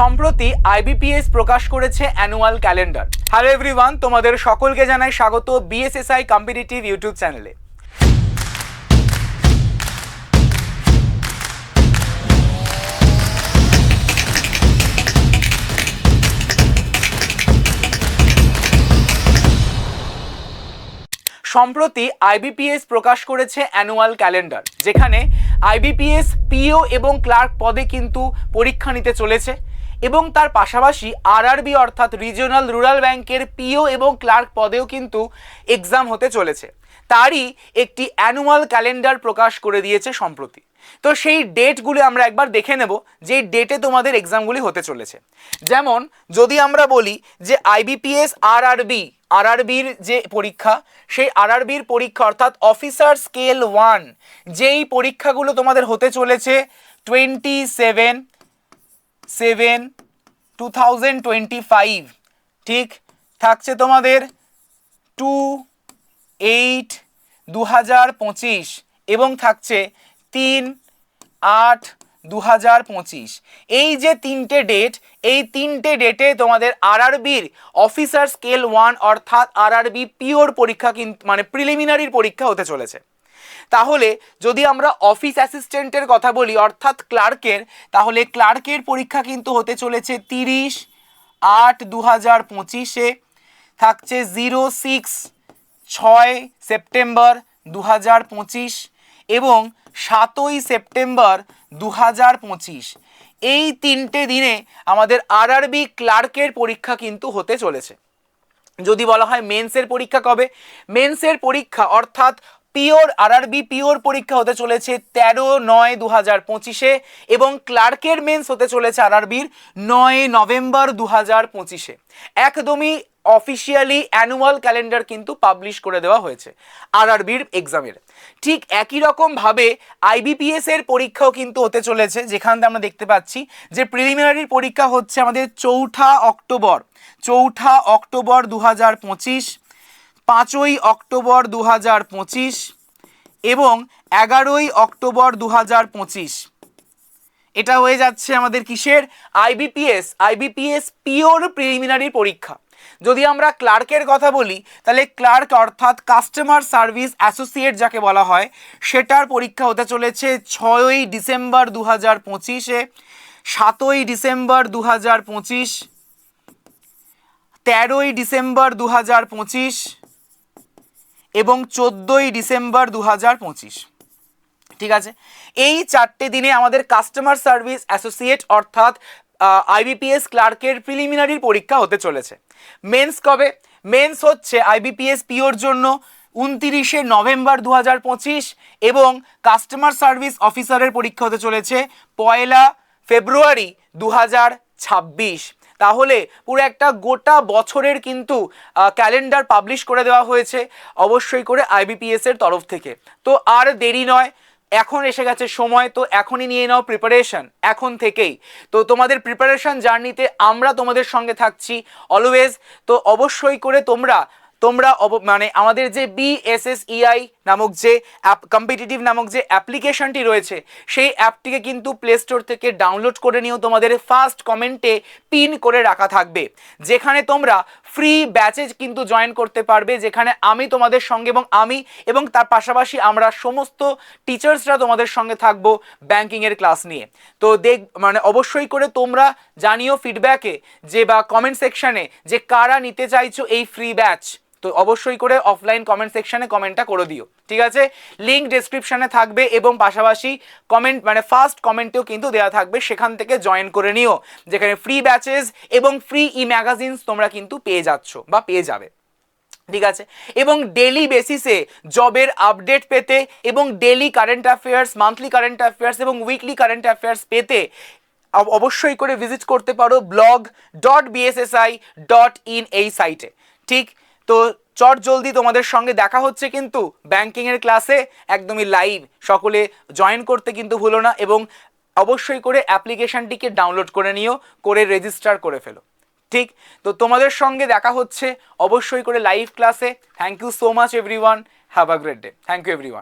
সম্প্রতি আইবিপিএস প্রকাশ করেছে অ্যানুয়াল ক্যালেন্ডার। হ্যালো এভরিওয়ান তোমাদের সকলকে জানাই স্বাগত বিএসএসআই কম্পিটিটিভ ইউটিউব চ্যানেলে সম্প্রতি আইবিপিএস প্রকাশ করেছে অ্যানুয়াল ক্যালেন্ডার, যেখানে আইবিপিএস, পিও এবং ক্লার্ক পদে কিন্তু পরীক্ষা নিতে চলেছে। এবং তার পাশাপাশি আরআরবি অর্থাৎ রিজিওনাল রুরাল ব্যাংকের পিও এবং ক্লার্ক পদেও কিন্তু এক্সাম হতে চলেছে। তারই একটি অ্যানুয়াল ক্যালেন্ডার প্রকাশ করে দিয়েছে সম্প্রতি। তো সেই ডেটগুলি আমরা একবার দেখে নেব যে ডেটে তোমাদের এক্সামগুলি হতে চলেছে। যেমন, যদি আমরা বলি যে আইবিপিএস আর আরআরবি আরআরবির যে পরীক্ষা, সেই আরআরবির পরীক্ষা অর্থাৎ অফিসার স্কেল ওয়ান যেই পরীক্ষাগুলো তোমাদের হতে চলেছে twenty seven seven two thousand twenty five ঠিক? থাকছে তোমাদের টু এইট দু হাজার পঁচিশ এবং থাকছে তিন, আট দু হাজার পঁচিশ। এই যে তিনটে ডেট এই তিনটে ডেটে তোমাদের আরআরবির অফিসার স্কেল ওয়ান অর্থাৎ আরআরবি পিওর পরীক্ষা কিন্তু মানে প্রিলিমিনারির পরীক্ষা হতে চলেছে। তাহলে যদি আমরা অফিস অ্যাসিস্ট্যান্টের কথা বলি, অর্থাৎ ক্লার্কের তাহলে ক্লার্কের পরীক্ষা কিন্তু হতে চলেছে তিরিশ আট দু হাজার পঁচিশে, থাকছে জিরো সিক্স ছয় সেপ্টেম্বর দু হাজার পঁচিশ এবং সাতই সেপ্টেম্বর দু হাজার পঁচিশ। এই তিনটে দিনে আমাদের আরআরবি ক্লার্কের পরীক্ষা কিন্তু হতে চলেছে। যদি বলা হয় মেন্সের পরীক্ষা কবে? মেন্সের পরীক্ষা অর্থাৎ পিওর আরআরবি পিওর পরীক্ষা হতে চলেছে তেরো নয় দু হাজার পঁচিশে এবং ক্লার্কের মেন্স হতে চলেছে আরআরবির নয় নভেম্বর দু হাজার পঁচিশে। একদমই অফিসিয়ালি অ্যানুয়াল ক্যালেন্ডার কিন্তু পাবলিশ করে দেওয়া হয়েছে আরআরবির এক্সামের। ঠিক একই রকমভাবে আইবিপিএস এর পরীক্ষাও কিন্তু হতে চলেছে, যেখান থেকে আমরা দেখতে পাচ্ছি যে প্রিলিমিনারির পরীক্ষা হচ্ছে আমাদের চৌঠা অক্টোবর চৌঠা অক্টোবর দু হাজার পঁচিশ। পাঁচই অক্টোবর দু হাজার পঁচিশ এবং এগারোই অক্টোবর দু হাজার পঁচিশ। এটা হয়ে যাচ্ছে আমাদের কিসের? আইবিপিএস আইবিপিএস পিওর প্রিলিমিনারি পরীক্ষা। যদি আমরা ক্লার্কের কথা বলি, তাহলে ক্লার্ক অর্থাৎ কাস্টমার সার্ভিস অ্যাসোসিয়েট যাকে বলা হয়, সেটার পরীক্ষা হতে চলেছে ছয়ই ডিসেম্বর দু হাজার পঁচিশে, সাতই ডিসেম্বর দু হাজার পঁচিশ, তেরোই ডিসেম্বর দু হাজার পঁচিশ এবং চোদ্দোই ডিসেম্বর দু হাজার পঁচিশ। ঠিক আছে? এই চারটে দিনে আমাদের কাস্টমার সার্ভিস অ্যাসোসিয়েট অর্থাৎ আইবিপিএস ক্লার্কের প্রিলিমিনারির পরীক্ষা হতে চলেছে। মেন্স কবে? মেন্স হচ্ছে আইবিপিএস পিওর জন্য উনতিরিশে নভেম্বর দু হাজার পঁচিশ এবং কাস্টমার সার্ভিস অফিসারের পরীক্ষা হতে চলেছে পয়লা ফেব্রুয়ারি দু হাজার ছাব্বিশ। তাহলে পুরো একটা গোটা বছরের কিন্তু ক্যালেন্ডার পাবলিশ করে দেওয়া হয়েছে, অবশ্যই করে আইবিপিএস এর তরফ থেকে। তো আর দেরি নয়, এখন এসে গেছে সময়, তো এখনই নিয়ে নাও প্রিপারেশন এখন থেকেই। তো তোমাদের প্রিপারেশন জার্নিতে আমরা তোমাদের সঙ্গে থাকছি অলওয়েজ তো অবশ্যই করে তোমরা তোমরা মানে আমাদের যে বিএসএসইআই নামক যে অ্যাপ কম্পিটিটিভ নামক যে অ্যাপ্লিকেশনটি রয়েছে, সেই অ্যাপটিকে কিন্তু প্লে স্টোর থেকে ডাউনলোড করে নিয়েও তোমাদের ফার্স্ট কমেন্টে পিন করে রাখা থাকবে। যেখানে তোমরা ফ্রি ব্যাচে কিন্তু জয়েন করতে পারবে, যেখানে আমি তোমাদের সঙ্গে এবং আমি এবং তার পাশাপাশি আমরা সমস্ত টিচার্সরা তোমাদের সঙ্গে থাকব ব্যাংকিংয়ের ক্লাস নিয়ে। তো দেখ মানে অবশ্যই করে তোমরা জানিও ফিডব্যাকে যে বা কমেন্ট সেকশানে যে কারা নিতে চাইছো এই ফ্রি ব্যাচ তো অবশ্যই করে অফলাইন কমেন্ট সেকশনে কমেন্টটা করে দিও, ঠিক আছে? লিঙ্ক ডেসক্রিপশনে থাকবে এবং পাশাপাশি কমেন্ট মানে ফার্স্ট কমেন্টেও কিন্তু দেওয়া থাকবে, সেখান থেকে জয়েন করে নিও, যেখানে ফ্রি ব্যাচেস এবং ফ্রি ই ম্যাগাজিনস তোমরা কিন্তু পেয়ে যাচ্ছ বা পেয়ে যাবে, ঠিক আছে? এবং ডেলি বেসিসে জবের আপডেট পেতে এবং daily current affairs monthly current affairs এবং উইকলি কারেন্ট অ্যাফেয়ার্স পেতে অব- অবশ্যই করে ভিজিট করতে পারো blog dot BSSI dot in এই সাইটে ঠিক? তো চট জলদি তোমাদের সঙ্গে দেখা হচ্ছে কিন্তু ব্যাংকিংয়ের ক্লাসে একদমই লাইভ সকলে জয়েন করতে কিন্তু ভুলো না এবং অবশ্যই করে অ্যাপ্লিকেশনটিকে ডাউনলোড করে নিও, করে রেজিস্টার করে ফেলো। ঠিক? তো তোমাদের সঙ্গে দেখা হচ্ছে অবশ্যই করে লাইভ ক্লাসে thank you so much everyone have a great day thank you everyone